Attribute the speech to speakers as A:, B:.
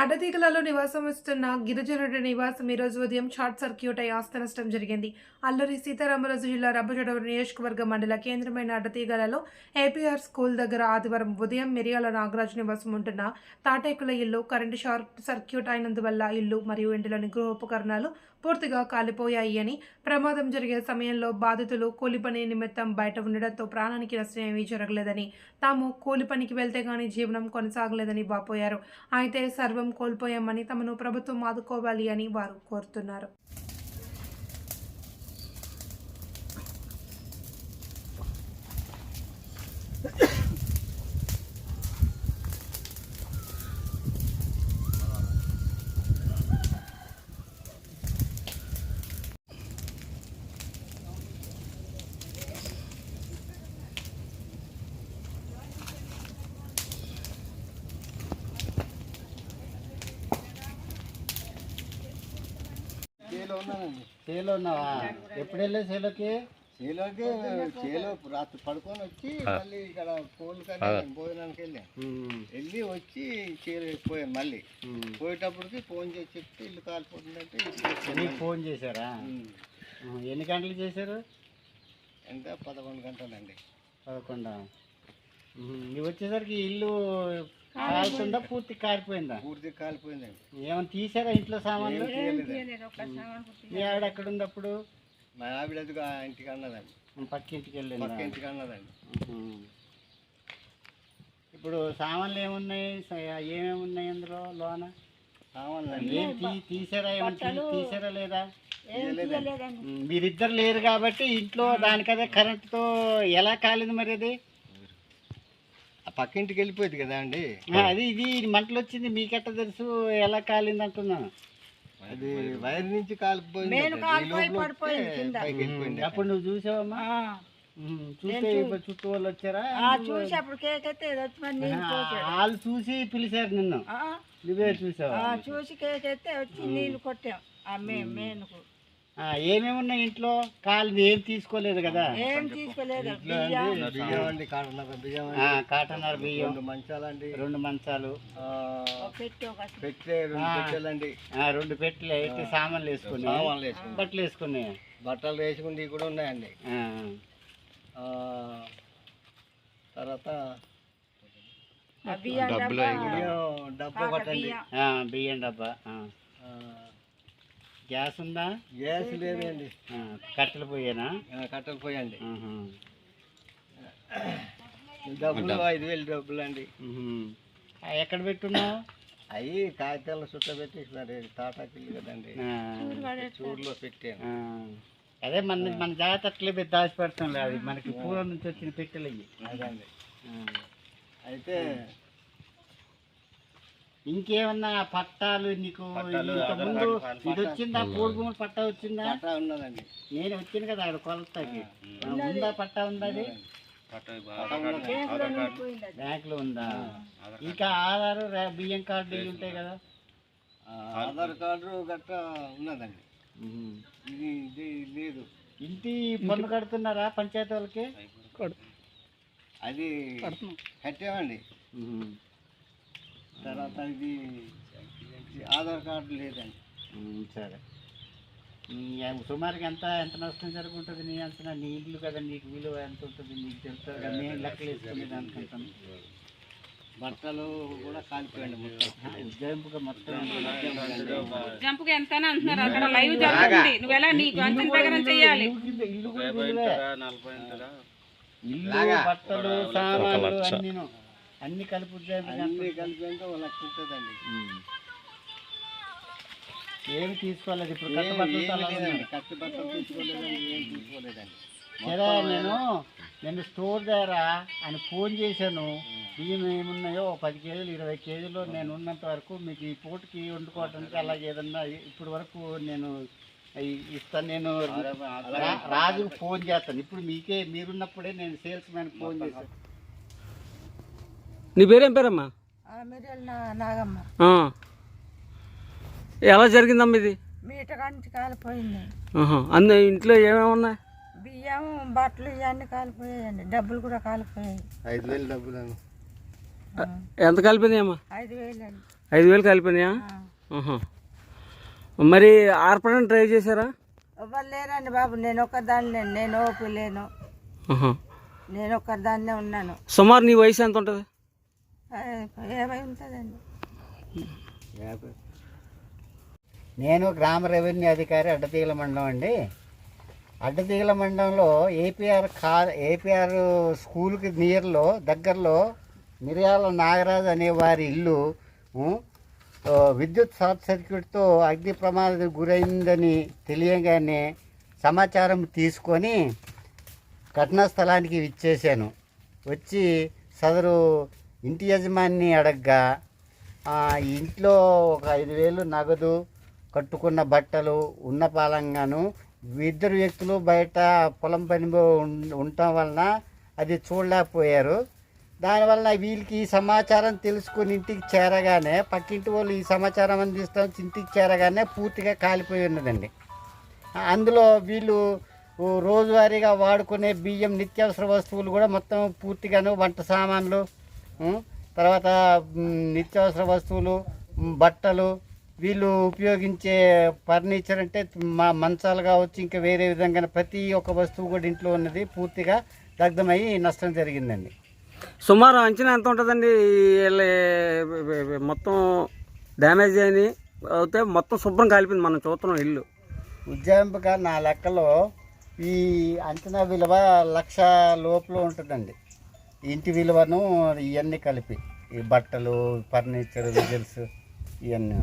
A: అడ్డతీగలలో నివాసమిస్తున్న గిరిజనుడి నివాసం ఈరోజు ఉదయం షార్ట్ సర్క్యూట్ అయి ఆస్తి నష్టం జరిగింది. అల్లూరి సీతారామరాజు జిల్లా రంపచోడవరం నియోజకవర్గ మండల కేంద్రమైన అడ్డతీగలలో ఏపీఆర్ స్కూల్ దగ్గర ఆదివారం ఉదయం మిరియాల నాగరాజు నివాసం ఉంటున్న తాటేకుల ఇల్లు కరెంటు షార్ట్ సర్క్యూట్ అయినందువల్ల ఇల్లు మరియు ఇంటిలోని గృహోపకరణాలు పూర్తిగా కాలిపోయాయి అని ప్రమాదం జరిగే సమయంలో బాధితులు కూలిపని నిమిత్తం బయట ఉండడంతో ప్రాణానికి నష్టం ఏమీ జరగలేదని తాము కూలిపనికి వెళ్తే కానీ జీవనం కొనసాగలేదని వాపోయారు. అయితే సర్వం కోల్పోయామని తమను ప్రభుత్వం ఆదుకోవాలి అని వారు కోరుతున్నారు.
B: చేలో ఉన్నానండి.
C: చేలో ఉన్నావా ఎప్పుడు వెళ్ళే చేలోకి?
B: చేలోకి చేలో రాత్రి పడుకొని వచ్చి మళ్ళీ ఇక్కడ కోళ్ళు కానీ భోజనానికి వెళ్ళాం. వెళ్ళి వచ్చి చేలో పోయాను మళ్ళీ. పోయేటప్పటికి ఫోన్ చేసి చెప్తే ఇల్లు కాలిపోతుందంటే
C: నీకు. ఫోన్ చేశారా? ఎన్ని గంటలు చేశారు?
B: ఎంత? పదకొండు గంటలండి.
C: పదకొండా? నువ్వు వచ్చేసరికి ఇల్లు కాలుతుందా పూర్తి కారిపోయిందా
B: పూర్తి కాలిపోయిందండి.
C: ఏమైనా తీసారా ఇంట్లో సామాన్లు? ఆవిడ ఎక్కడ ఉంది అప్పుడు
B: మా ఆవిడ ఇంటికి అన్నదండి.
C: పక్కింటికి వెళ్ళిందా?
B: పక్క ఇంటికి అన్నదండి.
C: ఇప్పుడు సామాన్లు ఏమున్నాయి? ఏమేమి ఉన్నాయి అందులో లోన? తీసారా? ఏమైనా తీ- తీసారా లేదా? మీరిద్దరు లేరు కాబట్టి ఇంట్లో దానికదే కరెంటుతో ఎలా కాలేదు మరి అది?
B: ఆ పక్క ఇంటికి వెళ్ళిపోయింది కదా అండి.
C: అది ఇది మంటలు వచ్చింది మీకెట్ట తెలుసు? ఎలా కాలింది అంటున్నాను.
B: అది వైర్ నుంచి కాలిపోయింది
C: అప్పుడు నువ్వు చూసావమ్మా? చూస్తే చుట్టూ వాళ్ళు వచ్చారా?
D: చూసి అప్పుడు కేక్ అయితే
C: వాళ్ళు చూసి పిలిచారు నిన్ను.
D: ఆ,
C: నువ్వే చూసావా?
D: ఆ, చూసి కేక్ అయితే వచ్చి నీళ్ళు కొట్టాం. ఆ మే మేనుకు.
C: ఏమేమి ఉన్నాయి ఇంట్లో? కాలు ఏం తీసుకోలేదు కదా.
D: ఏం తీసుకోలేదు. బియ్యం.
B: కాటన్నర మంచాలండి.
C: రెండు మంచాలు.
B: ఆ,
D: పెట్టి ఒక
B: పెట్టే రెండు పెట్టెలండి.
C: ఆ, రెండు పెట్టెలు అయితే సామాన్లు వేసుకుని.
B: సామాన్లు వేసుకుని.
C: బట్టలు వేసుకుని.
B: బట్టలు వేసుకుని కూడా ఉన్నాయండి.
C: ఆ,
B: ఆ, తర్వాత
D: ఆ బియ్యం డబ్బా.
B: బియ్యం డబ్బా
C: గ్యాస్ ఉందా?
B: గ్యాస్ లేదండి.
C: కట్టెలు పోయేనా?
B: కట్టెలు పోయండి. డబ్బులు ఐదు వేలు డబ్బులు అండి
C: ఎక్కడ పెట్టున్నావు?
B: అవి కాగితాల చుట్ట పెట్టేసినారు. తాటాకిల్లు కదండి. చూరులో పెట్టాను.
C: అదే మన మన జాగ్రత్త అట్లే పెట్టి దాచి పెడతాం అది. మనకి పూర్వం నుంచి వచ్చిన పెట్టెలు అయ్యి.
B: అదండి. అయితే
C: ఇంకేమన్నా పట్టాలు నీకు ఇంత ముందు ఇది వచ్చిందా? పూర్వ భూములు పట్టా వచ్చిందా?
B: పట్టా ఉన్నదండి.
C: నేను వచ్చింది కదా అక్కడ కొలతకి. ఉందా పట్టా ఉందా. అది. బ్యాంకులో ఉందా? ఇంకా ఆధార్ బియ్యం కార్డు ఇవి ఉంటాయి కదా.
B: ఆధార్ కార్డు గట్రా ఉన్నదండి. ఇది ఇది లేదు.
C: ఇంటి పన్ను కడుతున్నారా పంచాయతీ వాళ్ళకి?
B: అది కట్టామండి. తర్వాత ఇది ఆధార్ కార్డు లేదండి.
C: సరే. సుమారుగా ఎంత ఎంత నష్టం జరుగుంటుంది నీ అంచనా? నీ ఇల్లు కదా నీకు విలువ ఎంత ఉంటుంది? నీకు తెలుస్తుంది కదా నేను లెక్కలు వేసుకునేది అనుకుంటాను
B: బట్టలు కూడా కాలిపోయండి
C: ఉజ్జాయింపుగా మొత్తం
E: ఎంత అంటున్నారు అక్కడ లైవ్ జరుగుతుంది. నువ్వు ఎలా నీకు అంచనా ప్రకారం చెయ్యాలి
C: ఇల్లు బట్టలు సామాన్లు అన్నీను. అన్ని కలిపి
B: అన్నీ కలిపి అంటే ఒక లక్ష ఉంటుందండి.
C: ఏమి తీసుకోలేదు ఇప్పుడు కట్టుబట్టలు
B: ఏమీ
C: అలా
B: లేదండి.
C: ఉన్నాయి.
B: కత్తి బట్టలు తీసుకోలేదండి ఏం తీసుకోలేదండి.
C: సరే నేను నేను స్టోర్ దగ్గర ఆయన ఫోన్ చేశాను. బియ్యం ఏమున్నాయో పది కేజీలు ఇరవై కేజీలు నేను ఉన్నంత వరకు మీకు ఈ పూటకి వండుకోవడానికి అలాగే ఏదన్నా ఇప్పుడు వరకు నేను ఇస్తాను నేను రాజుకు ఫోన్ చేస్తాను. ఇప్పుడు మీకే మీరున్నప్పుడే నేను సేల్స్ మ్యాన్ ఫోన్ చేశాను.
F: నీ పేరేం పేరమ్మా?
D: ఆ మిరియల్ నా- నాగమ్మ.
F: ఆ. ఎలా జరిగిందమ్మా ఇది?
D: మీట కంచి కాలిపోయింది.
F: అందు ఇంట్లో ఏమేమి ఉన్నాయి?
D: బియ్యం బట్టలు ఇవన్నీ కాలిపోయాయండి. డబ్బులు కూడా కాలిపోయాయి.
B: ఐదు వేలు డబ్బులు
F: ఎంత కలిపింది అమ్మా
D: ఐదు వేలు
F: ఐదు వేలు కలిపినాయా ఆహా. మరి ఆర్పడానికి ట్రై చేశారా?
D: ఎవరు లేరండి బాబు. నేను ఒక్కదాన్నే నేను ఓపి లేను. నేను ఒక్కదాన్నే ఉన్నాను.
F: సుమారు నీ వయసు ఎంత ఉంటుంది?
C: నేను గ్రామ రెవెన్యూ అధికారి అడ్డతీగల మండలం అండి. అడ్డతీగల మండలంలో ఏపీఆర్ కార్ ఏపీఆర్ స్కూల్కి నియర్లో దగ్గరలో మిరియాల నాగరాజు అనే వారి ఇల్లు విద్యుత్ షార్ట్ సర్క్యూట్తో అగ్ని ప్రమాదం గురైందని తెలియగానే సమాచారం తీసుకొని ఘటనా స్థలానికి ఇచ్చేసాను వచ్చి సదరు ఇంటి యజమాని అడగ్గా ఇంట్లో ఒక ఐదు వేలు నగదు కట్టుకున్న బట్టలు ఉన్న పాలంగాను ఇద్దరు వ్యక్తులు బయట పొలం పని ఉం- ఉండటం వలన అది చూడలేకపోయారు. దానివల్ల వీళ్ళకి ఈ సమాచారం తెలుసుకుని ఇంటికి చేరగానే పక్కింటి వాళ్ళు ఈ సమాచారం అందిస్తాం ఇంటికి చేరగానే పూర్తిగా కాలిపోయి ఉన్నదండి. అందులో వీళ్ళు రోజువారీగా వాడుకునే బియ్యం నిత్యావసర వస్తువులు కూడా మొత్తం పూర్తిగాను వంట సామాన్లు తర్వాత నిత్యావసర వస్తువులు బట్టలు వీళ్ళు ఉపయోగించే ఫర్నిచర్ అంటే మా మంచాలు కావచ్చు ఇంకా వేరే విధంగా ప్రతి ఒక్క వస్తువు కూడా ఇంట్లో ఉన్నది. పూర్తిగా దగ్ధమయ్యి నష్టం జరిగిందండి.
F: సుమారు అంచనా ఎంత ఉంటుందండి? వీళ్ళ మొత్తం డ్యామేజ్ అయినాయి అయితే మొత్తం శుభ్రం కాలిపోయింది మనం చూస్తున్నాం ఇల్లు.
C: ఉజ్జాయింపుగా నా లెక్కలో ఈ అంచనా విలువ లక్ష లోపల ఉంటుందండి. ఇంటి విలువను ఇవన్నీ కలిపి. ఈ బట్టలు ఫర్నిచర్ విజిల్స్ ఇవన్నీ